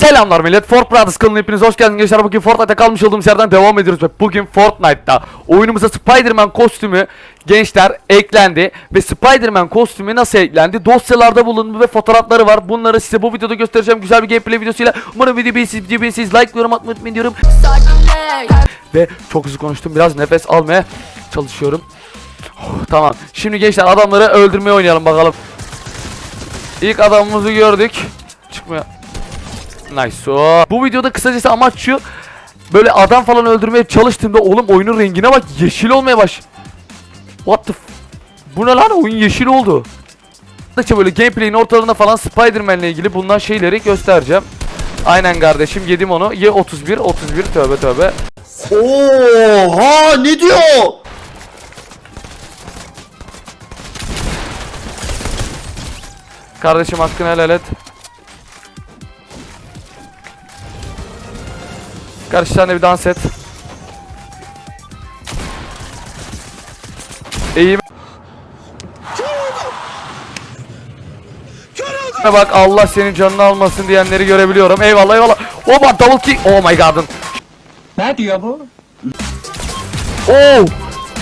Selamlar millet. Fort Brothers kanalına hepiniz hoş geldiniz gençler. Bugün Fortnite'ta kalmış olduğumuz yerden devam ediyoruz ve bugün Fortnite'ta oyunumuza Spider-Man kostümü gençler eklendi ve Spider-Man kostümü nasıl eklendi? Dosyalarda bulundu ve fotoğrafları var. Bunları size bu videoda göstereceğim güzel bir gameplay videosuyla. Umarım videoyu beğenirsiniz, like, yorum atmayı unutmayın diyorum. Ve çok hızlı konuştum. Biraz nefes almaya çalışıyorum. Oh, tamam. Şimdi gençler adamları öldürmeye oynayalım bakalım. İlk adamımızı gördük. Çıkmıyor. Nice. o. Bu videoda kısacası amaç şu. Böyle adam falan öldürmeye çalıştığımda oğlum oyunun rengine bak yeşil olmaya baş. What the Bu ne lan oyun yeşil oldu. İşte böyle gameplay'in ortalarında falan Spider-Man ile ilgili bundan şeyleri göstereceğim. Aynen kardeşim yedim onu. Ye 31 31 tövbe tövbe. Oha ne diyor? Kardeşim hakkını helal et. Sen de bir dans et. Eğim. Bak Allah senin canını almasın diyenleri görebiliyorum. Eyvallah eyvallah. Oba double kick. Oh my god'ın. Ne diyor bu? Oh!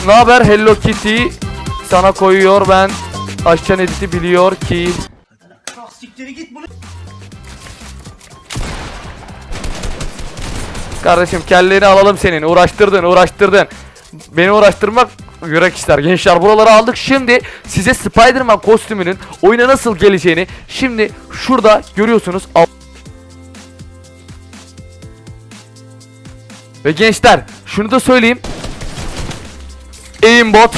Ne haber Hello Kitty? Sana koyuyor ben. Aşçan editi biliyor ki. Kardeşim kellerini alalım senin. Uğraştırdın, uğraştırdın. Beni uğraştırmak yürek ister. Gençler buraları aldık. Şimdi size Spider-Man kostümünün oyuna nasıl geleceğini şimdi şurada görüyorsunuz. Ve gençler şunu da söyleyeyim. Aimbot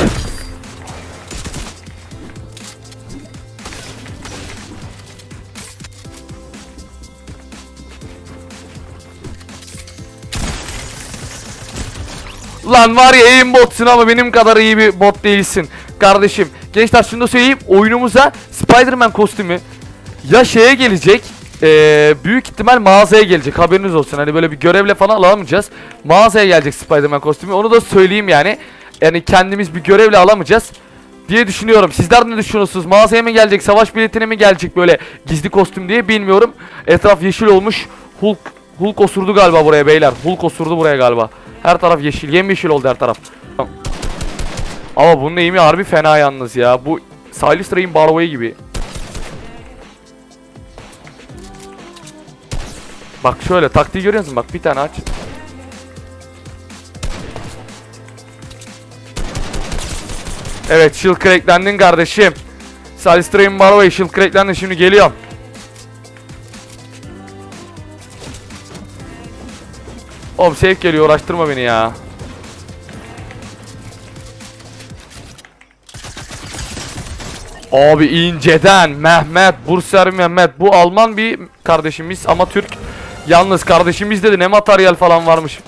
Lan var ya aimbotsun ama benim kadar iyi bir bot değilsin kardeşim. Gençler şunu da söyleyeyim oyunumuza Spider-Man kostümü ya şeye gelecek eee, büyük ihtimal mağazaya gelecek haberiniz olsun. Hani böyle bir görevle falan alamayacağız. Mağazaya gelecek Spider-Man kostümü onu da söyleyeyim yani. Yani kendimiz bir görevle alamayacağız diye düşünüyorum. Sizler ne düşünüyorsunuz? Mağazaya mı gelecek? Savaş biletine mi gelecek böyle gizli kostüm diye bilmiyorum. Etraf yeşil olmuş. Hulk Hulk osurdu galiba buraya beyler. Hulk osurdu buraya galiba. Her taraf yeşil. Yemyeşil oldu her taraf. Ama bunun eğimi harbi fena yalnız ya. Bu Silas Ray'in Barway gibi. Bak şöyle taktiği görüyor musun? Bak bir tane aç. Evet shield cracklendin kardeşim. Silas Ray'in Barway shield cracklendin şimdi geliyorum. Oğlum safe geliyor uğraştırma beni ya. Abi inceden Mehmet Burser Mehmet bu Alman bir kardeşimiz ama Türk. Yalnız kardeşimiz dedi ne materyal falan varmış.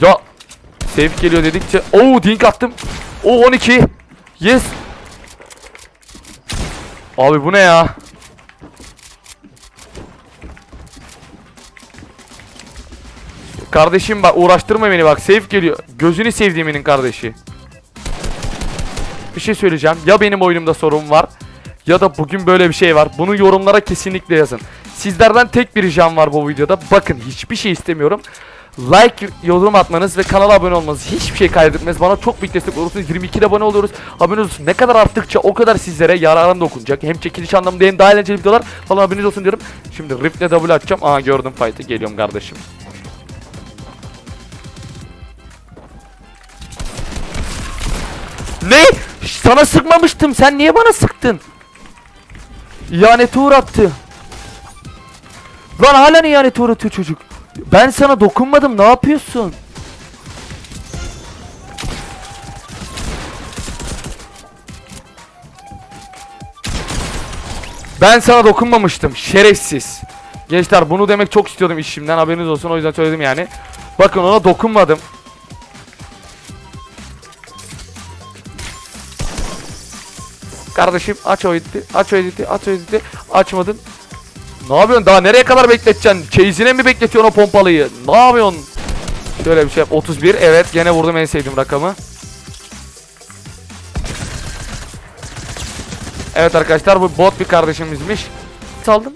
Ya safe geliyor dedikçe Oo dink attım. O 12. Yes. Abi bu ne ya? Kardeşim bak uğraştırma beni bak safe geliyor. Gözünü sevdiğiminin kardeşi. Bir şey söyleyeceğim. Ya benim oyunumda sorun var ya da bugün böyle bir şey var. Bunu yorumlara kesinlikle yazın. Sizlerden tek bir ricam var bu videoda. Bakın hiçbir şey istemiyorum. Like, yorum atmanız ve kanala abone olmanız hiçbir şey kaydetmez. Bana çok büyük destek olursunuz. 22'de abone oluyoruz. Abone olursunuz. Ne kadar arttıkça o kadar sizlere yararım dokunacak. Hem çekiliş anlamında hem daha eğlenceli videolar falan abone olsun diyorum. Şimdi Rift'le double atacağım. Aa gördüm fight'ı. Geliyorum kardeşim. Ne? Sana sıkmamıştım. Sen niye bana sıktın? İhanete uğrattı. Lan hala ihanete uğratıyor çocuk. Ben sana dokunmadım. Ne yapıyorsun? Ben sana dokunmamıştım. Şerefsiz. Gençler bunu demek çok istiyordum işimden. Haberiniz olsun. O yüzden söyledim yani. Bakın ona dokunmadım. Kardeşim aç o editi, aç o editi, aç o editi. Açmadın. Ne yapıyorsun? Daha nereye kadar bekleteceksin? Çeyizine mi bekletiyorsun o pompalıyı? Ne yapıyorsun? Şöyle bir şey yap. 31. Evet gene vurdum en sevdiğim rakamı. Evet arkadaşlar bu bot bir kardeşimizmiş. Saldım.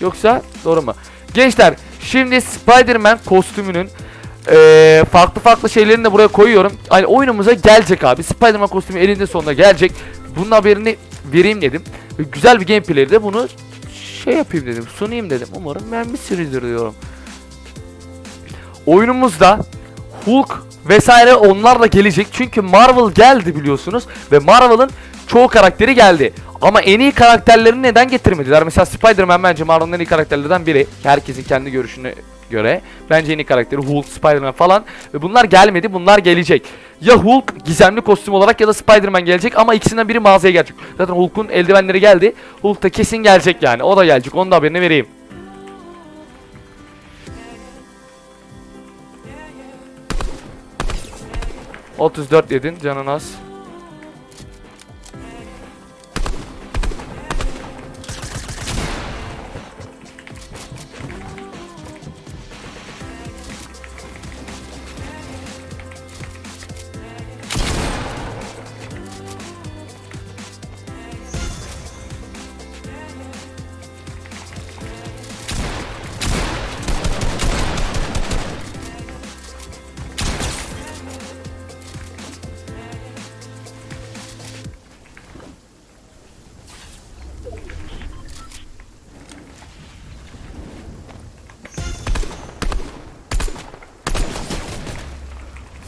Yoksa doğru mu? Gençler şimdi Spider-Man kostümünün eee, farklı farklı şeylerini de buraya koyuyorum. Hani oyunumuza gelecek abi. Spider-Man kostümü elinde sonunda gelecek. Bunun haberini vereyim dedim. Güzel bir gameplay'de de bunu şey yapayım dedim. Sunayım dedim. Umarım beğenmişsinizdir diyorum. Oyunumuzda Hulk vesaire onlar da gelecek. Çünkü Marvel geldi biliyorsunuz. Ve Marvel'ın çoğu karakteri geldi. Ama en iyi karakterlerini neden getirmediler? Mesela Spider-Man bence Marvel'ın en iyi karakterlerden biri. Herkesin kendi görüşüne göre. Bence en iyi karakteri Hulk, Spider-Man falan. Ve bunlar gelmedi. Bunlar gelecek. Ya Hulk gizemli kostüm olarak ya da Spider-Man gelecek ama ikisinden biri mağazaya gelecek. Zaten Hulk'un eldivenleri geldi. Hulk da kesin gelecek yani. O da gelecek. Onun da haberini vereyim. ...34 yedin canın az.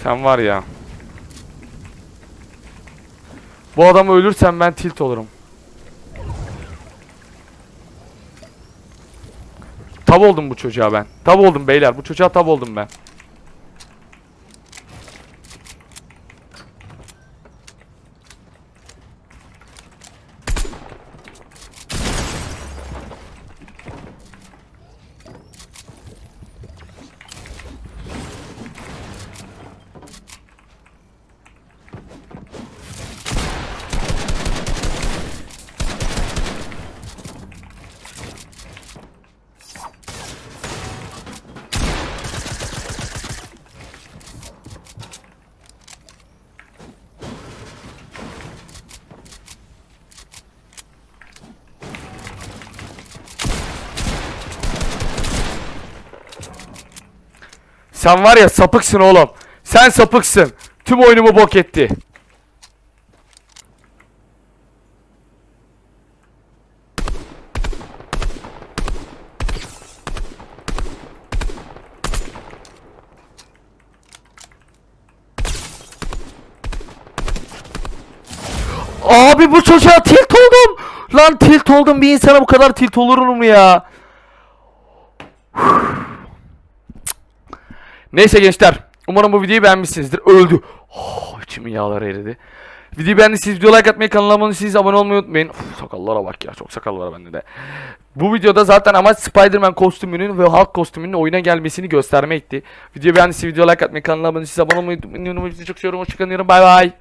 Sen var ya. Bu adamı ölürsem ben tilt olurum. Tab oldum bu çocuğa ben. Tab oldum beyler. Bu çocuğa tab oldum ben. Sen var ya sapıksın oğlum. Sen sapıksın. Tüm oyunumu bok etti. Abi bu çocuğa tilt oldum. Lan tilt oldum. Bir insana bu kadar tilt olur mu ya? Neyse gençler. Umarım bu videoyu beğenmişsinizdir. Öldü. Oh, içimin yağları eridi. Videoyu beğendiyseniz video like atmayı, kanala abone değilseniz abone olmayı unutmayın. Uf, sakallara bak ya. Çok sakal var bende de. Bu videoda zaten amaç Spider-Man kostümünün ve Hulk kostümünün oyuna gelmesini göstermekti. Videoyu beğendiyseniz video like atmayı, kanala abone değilseniz abone olmayı unutmayın. Çok seviyorum. Hoşçakalın. Bay bay.